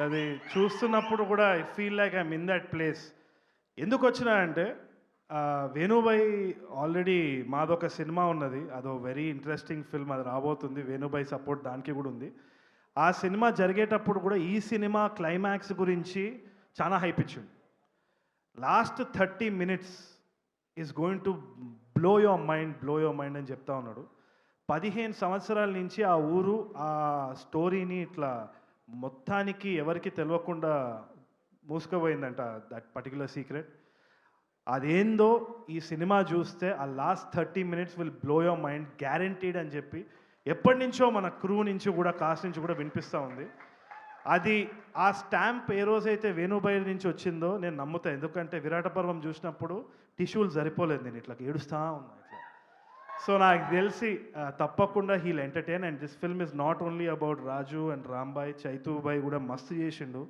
అది చూస్తున్నప్పుడు కూడా I feel like I'm in that place ఎందుకు వచ్చినా అంటే ఆ, వేణుబాయ్ ఆల్రెడీ మాదొక సినిమా ఉన్నది. అదో వెరీ ఇంట్రెస్టింగ్ ఫిల్మ్ అది రాబోతుంది. వేణుబాయ్ సపోర్ట్ దానికి కూడా ఉంది. ఆ సినిమా జరిగేటప్పుడు కూడా ఈ సినిమా క్లైమాక్స్ గురించి చాలా హైప్ ఇచ్చింది last thirty minutes is going to blow your mind blow your mind అని చెప్తా ఉన్నాడు. పదిహేను సంవత్సరాల నుంచి ఆ ఊరు ఆ స్టోరీని ఇట్లా మొత్తానికి ఎవరికి తెలియకుండా మూసుకుపోయిందంట దట్ పర్టికులర్ సీక్రెట్ అదేందో ఈ సినిమా చూస్తే ఆ last thirty minutes will blow your mind guaranteed అని చెప్పి ఎప్పటి నుంచో మన క్రూ నుంచి కూడా కాస్ట్ నుంచి కూడా వినిపిస్తూ ఉంది. అది ఆ స్టాంప్ ఏ రోజైతే వేణుబాయి నుంచి వచ్చిందో నేను నమ్ముతా ఎందుకంటే విరాట పర్వం చూసినప్పుడు టిష్యూలు సరిపోలేదు నేను ఇట్లా ఏడుస్తా ఉన్నా. సో నాకు తెలిసి తప్పకుండా heal entertain and this film is not only about Raju and Rambai Chaitubai కూడా మస్తు చేసిండు.